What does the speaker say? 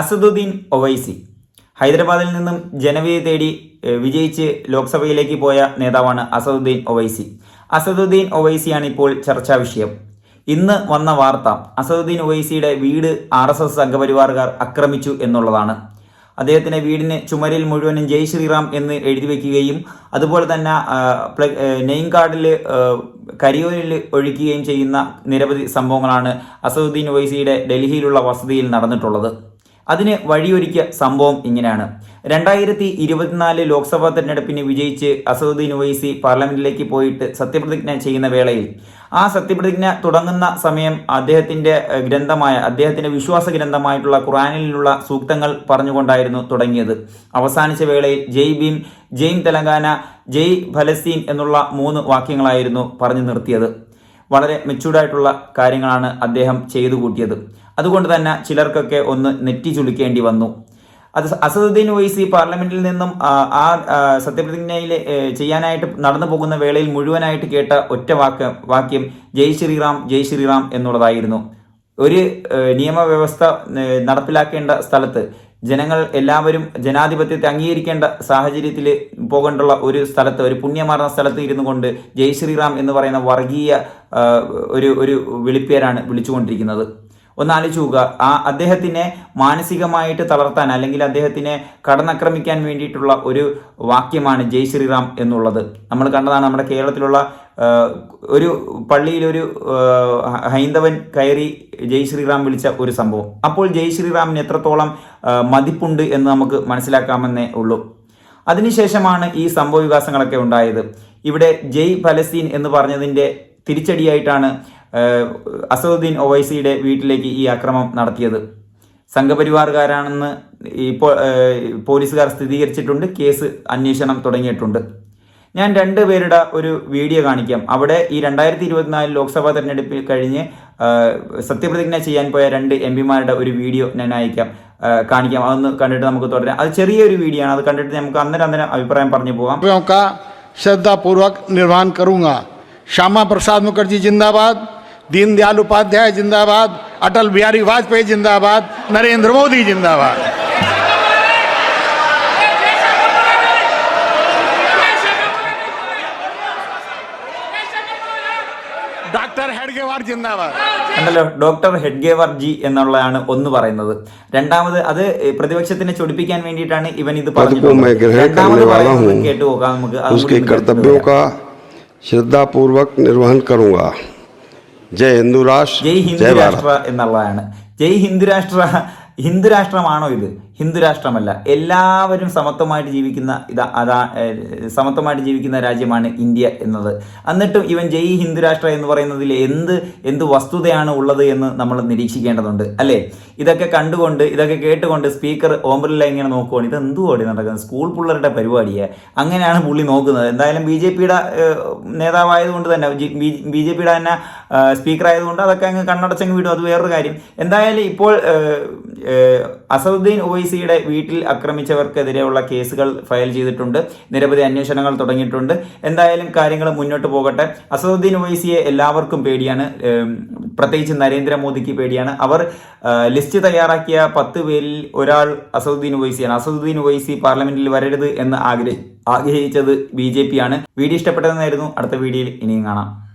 അസദുദ്ദീൻ ഒവൈസി ഹൈദരാബാദിൽ നിന്നും ജനവിധി തേടി വിജയിച്ച് ലോക്സഭയിലേക്ക് പോയ നേതാവാണ് അസദുദ്ദീൻ ഒവൈസി. അസദുദ്ദീൻ ഒവൈസിയാണ് ഇപ്പോൾ ചർച്ചാ വിഷയം. ഇന്ന് വന്ന വാർത്ത അസദുദ്ദീൻ ഒവൈസിയുടെ വീട് ആർ എസ് എസ് സംഘപരിവാറുകാർ ആക്രമിച്ചു എന്നുള്ളതാണ്. അദ്ദേഹത്തിന്റെ വീടിന് ചുമരിൽ മുഴുവനും ജയ് ശ്രീറാം എന്ന് എഴുതി വെക്കുകയും അതുപോലെ തന്നെ നെയിം കാർഡിൽ കരിയൂരിൽ ഒഴിക്കുകയും ചെയ്യുന്ന നിരവധി സംഭവങ്ങളാണ് അസദുദ്ദീൻ ഒവൈസിയുടെ ഡൽഹിയിലുള്ള വസതിയിൽ നടന്നിട്ടുള്ളത്. അതിന് വഴിയൊരുക്കിയ സംഭവം ഇങ്ങനെയാണ്. രണ്ടായിരത്തി ഇരുപത്തിനാല് ലോക്സഭാ തെരഞ്ഞെടുപ്പിന് വിജയിച്ച് അസദുദ്ദീൻ ഒവൈസി പാർലമെന്റിലേക്ക് പോയിട്ട് സത്യപ്രതിജ്ഞ ചെയ്യുന്ന വേളയിൽ ആ സത്യപ്രതിജ്ഞ തുടങ്ങുന്ന സമയം അദ്ദേഹത്തിന്റെ ഗ്രന്ഥമായ അദ്ദേഹത്തിന്റെ വിശ്വാസ ഗ്രന്ഥമായിട്ടുള്ള ഖുറാനിലുള്ള സൂക്തങ്ങൾ പറഞ്ഞുകൊണ്ടായിരുന്നു തുടങ്ങിയത്. അവസാനിച്ച വേളയിൽ ജയ് ഭീം ജയ് തെലങ്കാന ജയ് ഫലസ്തീൻ എന്നുള്ള മൂന്ന് വാക്യങ്ങളായിരുന്നു പറഞ്ഞു നിർത്തിയത്. വളരെ മെച്ചൂർഡായിട്ടുള്ള കാര്യങ്ങളാണ് അദ്ദേഹം ചെയ്തു കൂട്ടിയത്. അതുകൊണ്ട് തന്നെ ചിലർക്കൊക്കെ ഒന്ന് നെറ്റി ചുളിക്കേണ്ടി വന്നു. അത് അസദുദ്ദീൻ ഒവൈസി പാർലമെന്റിൽ നിന്നും ആ, സത്യപ്രതിജ്ഞയിൽ ചെയ്യാനായിട്ട് നടന്നു പോകുന്ന വേളയിൽ മുഴുവനായിട്ട് കേട്ട ഒറ്റ വാക്ക് വാക്യം ജയ് ശ്രീറാം ജയ് ശ്രീറാം എന്നുള്ളതായിരുന്നു. ഒരു നിയമവ്യവസ്ഥ നടപ്പിലാക്കേണ്ട സ്ഥലത്ത് ജനങ്ങൾ എല്ലാവരും ജനാധിപത്യത്തെ അംഗീകരിക്കേണ്ട സാഹചര്യത്തിൽ പോകേണ്ടുള്ള ഒരു സ്ഥലത്ത് ഒരു പുണ്യമാർന്ന സ്ഥലത്ത് ഇരുന്നു കൊണ്ട് ജയ് ശ്രീറാം എന്ന് പറയുന്ന വർഗീയ ഒരു ഒരു വിളിപ്പേരാണ് വിളിച്ചുകൊണ്ടിരിക്കുന്നത്. ഒന്ന് ആലോചിച്ച് നോക്കുക ആ അദ്ദേഹത്തിനെ മാനസികമായിട്ട് തളർത്താൻ അല്ലെങ്കിൽ അദ്ദേഹത്തിനെ കടന്നാക്രമിക്കാൻ വേണ്ടിയിട്ടുള്ള ഒരു വാക്യമാണ് ജയ് ശ്രീറാം എന്നുള്ളത്. നമ്മൾ കണ്ടതാണ് നമ്മുടെ കേരളത്തിലുള്ള ഒരു പള്ളിയിലൊരു ഹൈന്ദവൻ കയറി ജയ് ശ്രീറാം വിളിച്ച ഒരു സംഭവം. അപ്പോൾ ജയ് ശ്രീറാമിന് എത്രത്തോളം മതിപ്പുണ്ട് എന്ന് നമുക്ക് മനസ്സിലാക്കാമെന്നേ ഉള്ളൂ. അതിനുശേഷമാണ് ഈ സംഭവ വികാസങ്ങളൊക്കെ ഉണ്ടായത്. ഇവിടെ ജയ് ഫലസ്തീൻ എന്ന് പറഞ്ഞതിന്റെ തിരിച്ചടിയായിട്ടാണ് അസദുദ്ദീൻ ഒവൈസിയുടെ വീട്ടിലേക്ക് ഈ അക്രമം നടത്തിയത്. സംഘപരിവാറുകാരാണെന്ന് ഇപ്പോൾ പോലീസുകാർ സ്ഥിരീകരിച്ചിട്ടുണ്ട് കേസ് അന്വേഷണം തുടങ്ങിയിട്ടുണ്ട്. ഞാൻ രണ്ട് പേരുടെ ഒരു വീഡിയോ കാണിക്കാം. അവിടെ ഈ രണ്ടായിരത്തി ഇരുപത്തിനാല് ലോക്സഭാ തെരഞ്ഞെടുപ്പിൽ കഴിഞ്ഞ് സത്യപ്രതിജ്ഞ ചെയ്യാൻ പോയ രണ്ട് എം പിമാരുടെ ഒരു വീഡിയോ ഞാൻ അയക്കാം. കാണിക്കാം. അതൊന്ന് കണ്ടിട്ട് നമുക്ക് തുടരാം. അത് ചെറിയൊരു വീഡിയോ ആണ്. അത് കണ്ടിട്ട് നമുക്ക് അന്നേരം അന്നേരം അഭിപ്രായം പറഞ്ഞു പോകാം. ശ്രദ്ധാപൂർവക് നിർവഹൻ കറുങ്ങ. ശ്യാമ പ്രസാദ് മുഖർജി ജിന്ദാബാദ്. दीनदयाल उपाध्याय जिंदाबाद अटल बिहारी वाजपेयी जिंदाबाद नरेंद्र मोदी जिंदाबाद डॉक्टर हेडगेवार जिंदाबाद ഉണ്ടല്ലോ ഡോക്ടർ ഹെഡ്ഗേവർ ജി എന്നുള്ളതാണ് ഒന്ന് പറയുന്നത് രണ്ടാമത് അത് പ്രതിപക്ഷത്തിനെ ചൊടിപ്പിക്കാൻ വേണ്ടിയിട്ടാണ് ഇവൻ ഇത് पद को मैं ग्रहण രണ്ടാമത് करने वाला പറയുന്നത് हूँ കേട്ടു നോക്കാം നമുക്ക് അതും उसके കൂടി ജയ് ഹിന്ദുരാഷ്ട്ര ജയ് ഹിന്ദു എന്നുള്ളതാണ്. ജയ് ഹിന്ദുരാഷ്ട്ര ഹിന്ദുരാഷ്ട്രമാണോ ഇത്? ഹിന്ദു രാഷ്ട്രമല്ല. എല്ലാവരും സമത്വമായിട്ട് ജീവിക്കുന്ന ഇതാ അതാ സമത്വമായിട്ട് ജീവിക്കുന്ന രാജ്യമാണ് ഇന്ത്യ എന്നത്. എന്നിട്ടും ഇവൻ ജയ് ഹിന്ദു രാഷ്ട്ര എന്ന് പറയുന്നതിൽ എന്ത് എന്ത് വസ്തുതയാണ് ഉള്ളത് എന്ന് നമ്മൾ നിരീക്ഷിക്കേണ്ടതുണ്ട് അല്ലേ? ഇതൊക്കെ കണ്ടുകൊണ്ട് ഇതൊക്കെ കേട്ടുകൊണ്ട് സ്പീക്കർ ഓം ഇങ്ങനെ നോക്കുവാണ്. ഇത് എന്തുവാടി നടക്കുന്നത്? സ്കൂൾ പിള്ളേരുടെ പരിപാടിയെ. അങ്ങനെയാണ് പുള്ളി നോക്കുന്നത്. എന്തായാലും ബി ജെ പിയുടെ നേതാവായതുകൊണ്ട് തന്നെ ബി ജെ പിയുടെ തന്നെ സ്പീക്കർ ആയതുകൊണ്ട് അതൊക്കെ അങ്ങ് കണ്ണടച്ചങ്ങ് വിടും. അത് വേറൊരു കാര്യം. എന്തായാലും ഇപ്പോൾ അസറുദ്ദീൻ അസദുദ്ദീൻ ഒവൈസിയുടെ വീട്ടിൽ ആക്രമിച്ചവർക്കെതിരെയുള്ള കേസുകൾ ഫയൽ ചെയ്തിട്ടുണ്ട്. നിരവധി അന്വേഷണങ്ങൾ തുടങ്ങിയിട്ടുണ്ട്. എന്തായാലും കാര്യങ്ങൾ മുന്നോട്ട് പോകട്ടെ. അസദുദ്ദീൻ ഒവൈസിയെ എല്ലാവർക്കും പേടിയാണ്. പ്രത്യേകിച്ച് നരേന്ദ്രമോദിക്ക് പേടിയാണ്. അവർ ലിസ്റ്റ് തയ്യാറാക്കിയ പത്ത് പേരിൽ ഒരാൾ അസദുദ്ദീൻ ഒവൈസിയാണ്. അസദുദ്ദീൻ ഒവൈസി പാർലമെന്റിൽ വരരുത് എന്ന് ആഗ്രഹി ആഗ്രഹിച്ചത് ബി ജെ പി ആണ്. വീഡിയോ ഇഷ്ടപ്പെട്ടതെന്നായിരുന്നു. അടുത്ത വീഡിയോയിൽ ഇനിയും കാണാം.